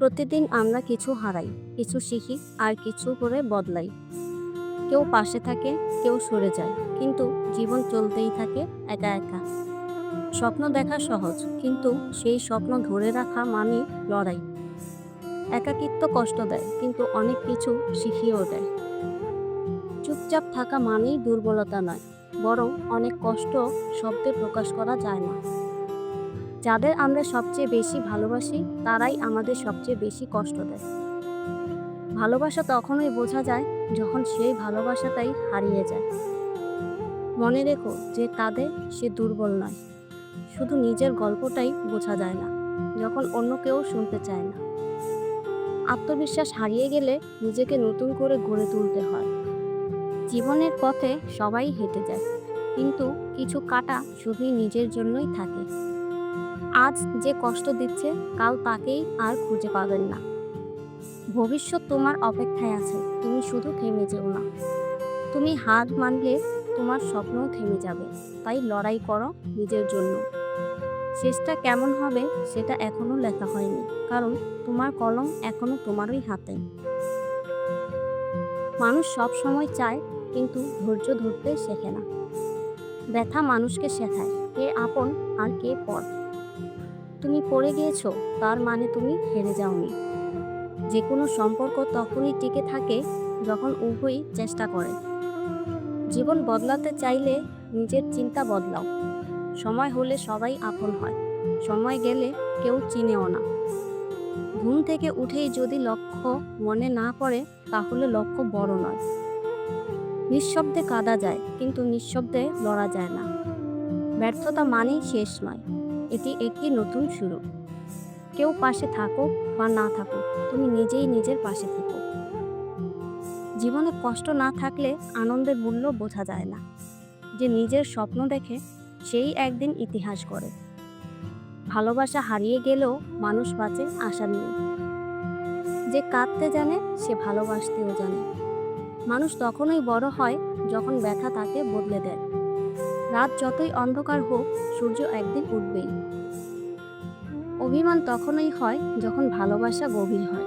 প্রতিদিন আমরা কিছু হারাই, কিছু শিখি আর কিছু করে বদলাই। কেউ পাশে থাকে, কেউ সরে যায়, কিন্তু জীবন চলতেই থাকে একা একা। স্বপ্ন দেখা সহজ, কিন্তু সেই স্বপ্ন ধরে রাখা মানে লড়াই। একাকিত্ব কষ্ট দেয়, কিন্তু অনেক কিছু শিখিয়েও দেয়। চুপচাপ থাকা মানেই দুর্বলতা নয়, বরং অনেক কষ্ট শব্দে প্রকাশ করা যায় না। যাদের আমরা সবচেয়ে বেশি ভালোবাসি, তারাই আমাদের সবচেয়ে বেশি কষ্ট দেয়। ভালোবাসা তখনই বোঝা যায় যখন সেই ভালোবাসাটাই হারিয়ে যায়। মনে রেখো যে তাদের সে দুর্বল নয়। শুধু নিজের গল্পটাই বোঝা যায় না, যখন অন্য কেউ শুনতে চায় না। আত্মবিশ্বাস হারিয়ে গেলে নিজেকে নতুন করে গড়ে তুলতে হয়। জীবনের পথে সবাই হেঁটে যায়, কিন্তু কিছু কাটা শুধুই নিজের জন্যই থাকে। আজ যে কষ্ট দিচ্ছে, কাল তাকেই আর খুঁজে পাবেন না। ভবিষ্যৎ তোমার অপেক্ষায় আছে, তুমি শুধু থেমে যেও না। তুমি হাত মানলে তোমার স্বপ্নও থেমে যাবে, তাই লড়াই করো নিজের জন্য। শেষটা কেমন হবে সেটা এখনও লেখা হয়নি, কারণ তোমার কলম এখনও তোমারই হাতে। মানুষ সব সময় চায়, কিন্তু ধৈর্য ধরতে শেখে না। ব্যথা মানুষকে শেখায়, কে আপন আর কে পর। তুমি পড়ে গিয়েছো, তার মানে তুমি হেরে যাওনি। যে কোনো সম্পর্ক তখনই টিকে থাকে যখন উভয়ই চেষ্টা করে। জীবন বদলাতে চাইলে নিজের চিন্তা বদলাও। সময় হলে সবাই আপন হয়, সময় গেলে কেউ চিনেও না। ঘুম থেকে উঠেই যদি লক্ষ্য মনে না পড়ে, তাহলে লক্ষ্য বড় নয়। নিঃশব্দে কাঁদা যায়, কিন্তু নিঃশব্দে লড়া যায় না। ব্যর্থতা মানেই শেষ নয়। এটি একটি নতুন শুরু। কেউ পাশে থাকুক বা না থাকুক তুমি নিজেই নিজের পাশে থেকো। জীবনে কষ্ট না থাকলে আনন্দের মূল্য বোঝা যায় না। যে নিজের স্বপ্ন দেখে, সেই একদিন ইতিহাস করে ভালোবাসা হারিয়ে গেলেও মানুষ বাঁচে আশা নিয়ে। যে কাঁদতে জানে, সে ভালোবাসতেও জানে। মানুষ তখনই বড় হয় যখন ব্যথা তাকে বদলে দেয়। রাত যতই অন্ধকার হোক, সূর্য একদিন উঠবেই। অভিমান তখনই হয় যখন ভালোবাসা গভীর হয়।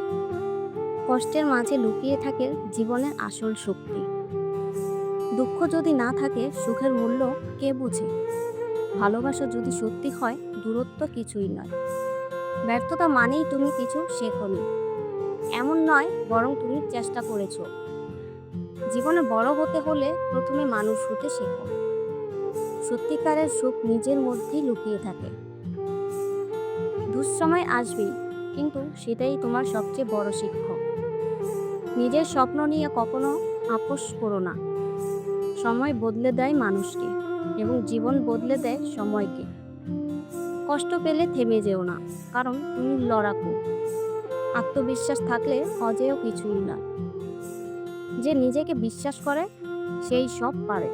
কষ্টের মাঝে লুকিয়ে থাকে জীবনের আসল শক্তি। দুঃখ যদি না থাকে, সুখের মূল্য কে বুঝে? ভালোবাসা যদি সত্যি হয়, দূরত্ব কিছুই নয়। ব্যর্থতা মানেই তুমি কিছু শেখনি এমন নয়, বরং তুমি চেষ্টা করেছ। জীবনে বড় হতে হলে প্রথমে মানুষ হতে শেখো। সত্যিকারের সুখ নিজের মধ্যেই লুকিয়ে থাকে। দুঃসময় আসবেই, কিন্তু সেটাই তোমার সবচেয়ে বড় শিক্ষক। নিজের স্বপ্ন নিয়ে কখনো আপোষ করো না। সময় বদলে দেয় মানুষকে এবং জীবন বদলে দেয় সময়কে। কষ্ট পেলে থেমে যেও না, কারণ তুমি লড়াকু। আত্মবিশ্বাস থাকলে অজেয় কিছুই না। যে নিজেকে বিশ্বাস করে, সেই সব পারে।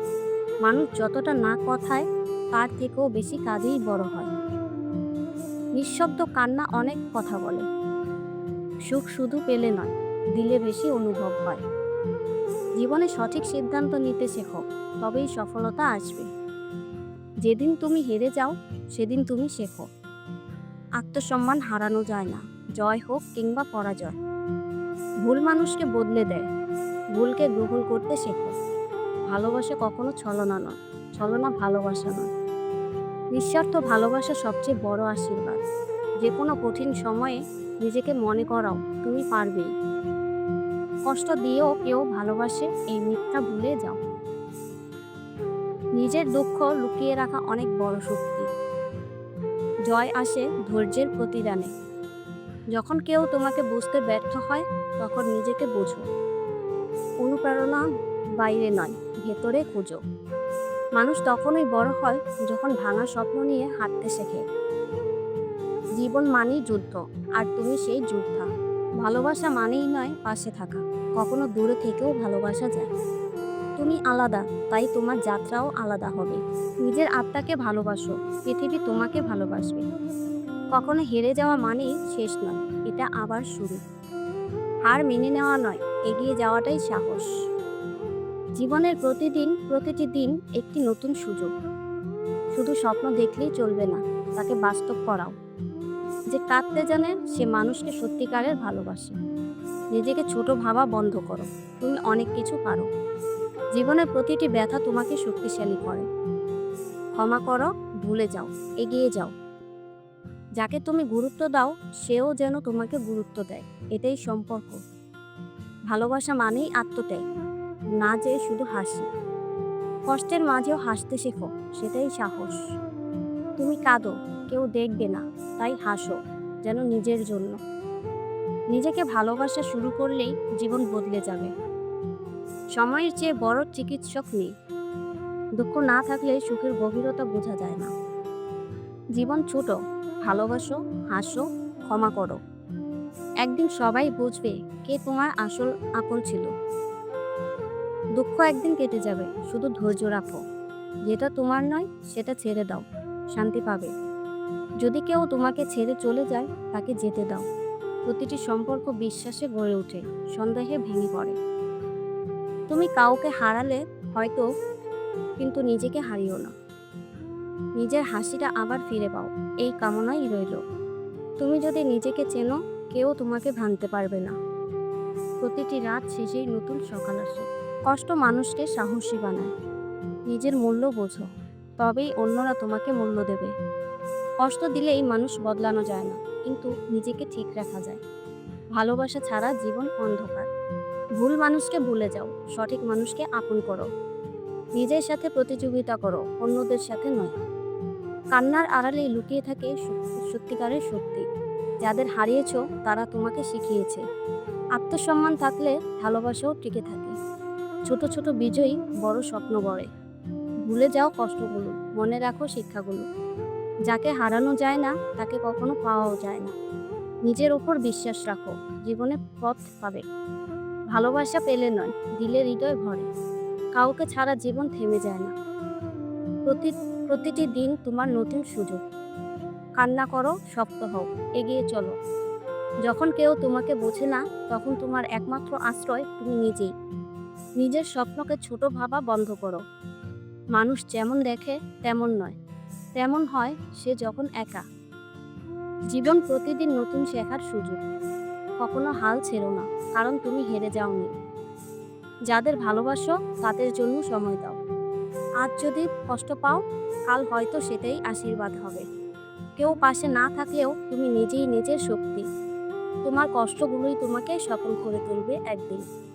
মানুষ যতটা না কথায়, তার থেকেও বেশি কাজেই বড় হয়। নিঃশব্দ কান্না অনেক কথা বলে। সুখ শুধু পেলে নয়, দিলে বেশি অনুভব হয়। জীবনে সঠিক সিদ্ধান্ত নিতে শেখো, তবেই সফলতা আসবে। যেদিন তুমি হেরে যাও, সেদিন তুমি শেখো। আত্মসম্মান হারানো যায় না, জয় হোক কিংবা পরাজয়। ভুল মানুষকে বদলে দেয়, ভুলকে গ্রহণ করতে শেখো। ভালোবাসা কখনো ছলনা নয়, ছলনা ভালোবাসা নয়। নিঃস্বার্থ ভালোবাসা সবচেয়ে বড় আশীর্বাদ। যে কোনো কঠিন সময়ে নিজেকে মনে করাও তুমি পারবেই। কষ্ট দিয়েও কেউ ভালোবাসে এই মিথ্যা ভুলে যাও। নিজের দুঃখ লুকিয়ে রাখা অনেক বড় শক্তি। জয় আসে ধৈর্যের প্রতিদানে। যখন কেউ তোমাকে বুঝতে ব্যর্থ হয়, তখন নিজেকে বোঝো। অনুপ্রেরণা বাইরে নয়, ভেতরে খুঁজো মানুষ তখনই বড় হয় যখন ভাঙা স্বপ্ন নিয়ে হাঁটতে শেখে। জীবন মানেই যুদ্ধ, আর তুমি সেই যোদ্ধা। ভালোবাসা মানেই নয় পাশে থাকা, কখনো দূরে থেকেও ভালোবাসা যায়। তুমি আলাদা, তাই তোমার যাত্রাও আলাদা হবে। নিজের আত্মাকে ভালোবাসো, পৃথিবী তোমাকে ভালোবাসবে। কখনো হেরে যাওয়া মানেই শেষ নয়, এটা আবার শুরু। হার মেনে নেওয়া নয়, এগিয়ে যাওয়াটাই সাহস। জীবনের প্রতিদিন, প্রতিটি দিন একটি নতুন সুযোগ। শুধু স্বপ্ন দেখলেই চলবে না, তাকে বাস্তব করাও। যে কাঁদতে জানে, সে মানুষকে সত্যিকারের ভালোবাসে। নিজেকে ছোট ভাবা বন্ধ করো, তুমি অনেক কিছু পারো। জীবনের প্রতিটি ব্যথা তোমাকে শক্তিশালী করে। ক্ষমা করো, ভুলে যাও, এগিয়ে যাও। যাকে তুমি গুরুত্ব দাও, সেও যেন তোমাকে গুরুত্ব দেয়, এটাই সম্পর্ক। ভালোবাসা মানেই আত্মত্যাগ। না যে শুধু হাসি। কষ্টের মাঝেও হাসতে শেখো, সেটাই সাহস। তুমি কাঁদো, কেউ দেখবে না, তাই হাসো, যেন নিজের জন্য। নিজেকে ভালোবাসা শুরু করলেই জীবন বদলে যাবে। সময়ের চেয়ে বড় চিকিৎসক নেই। দুঃখ না থাকলে সুখের গভীরতা বোঝা যায় না। জীবন ছোট, ভালোবাসো, হাসো, ক্ষমা করো। একদিন সবাই বুঝবে কে তোমার আসল আপন ছিল। দুঃখ একদিন কেটে যাবে, শুধু ধৈর্য রাখো। যেটা তোমার নয়, সেটা ছেড়ে দাও, শান্তি পাবে। যদি কেউ তোমাকে ছেড়ে চলে যায়, তাকে যেতে দাও। প্রতিটি সম্পর্ক বিশ্বাসে গড়ে ওঠে, সন্দেহে ভেঙে পড়ে। তুমি কাউকে হারালে হয়তো, কিন্তু নিজেকে হারিও না। নিজের হাসিটা আবার ফিরে পাও, এই কামনাই রইল। তুমি যদি নিজেকে চেনো, কেউ তোমাকে ভাঙতে পারবে না। প্রতিটি রাত শেষেই নতুন সকাল আসে। কষ্ট মানুষকে সাহসী বানায়। নিজের মূল্য বোঝো, তবেই অন্যরা তোমাকে মূল্য দেবে। কষ্ট দিলেই মানুষ বদলানো যায় না, কিন্তু নিজেকে ঠিক রাখা যায়। ভালোবাসা ছাড়া জীবন অন্ধকার। ভুল মানুষকে ভুলে যাও, সঠিক মানুষকে আপন করো। নিজের সাথে প্রতিযোগিতা করো, অন্যদের সাথে নয়। কান্নার আড়ালে লুকিয়ে থাকে সত্যিকারের শক্তি। যাদের হারিয়েছ, তারা তোমাকে শিখিয়েছে। আত্মসম্মান থাকলে ভালোবাসাও টিকে থাকে। ছোট ছোট বিজয়ী বড় স্বপ্ন গড়ে। ভুলে যাও কষ্টগুলো, মনে রাখো শিক্ষাগুলো। যাকে হারানো যায় না, তাকে কখনো পাওয়াও যায় না। নিজের ওপর বিশ্বাস রাখো, জীবনে পথ পাবে। ভালোবাসা পেলে নয় দিলে হৃদয় ভরে। কাউকে ছাড়া জীবন থেমে যায় না। প্রতি, প্রতিটি দিন তোমার নতুন সুযোগ। কান্না করো, শক্ত হও, এগিয়ে চলো। যখন কেউ তোমাকে বোঝে না, তখন তোমার একমাত্র আশ্রয় তুমি নিজেই। নিজের স্বপ্নকে ছোট ভাবা বন্ধ করো। মানুষ যেমন দেখে, তেমন নয়। তেমন হয় সে যখন একা। জীবন প্রতিদিন নতুন শেখার সুযোগ। কখনো হাল ছেড়ো না, কারণ তুমি হেরে যাওনি। যাদের ভালোবাসো, তাদের জন্য সময় দাও। আজ যদি কষ্ট পাও, কাল হয়তো সেটাই আশীর্বাদ হবে। কেউ পাশে না থাকলেও তুমি নিজেই নিজের শক্তি। তোমার কষ্টগুলোই তোমাকে সফল করে তুলবে একদিন।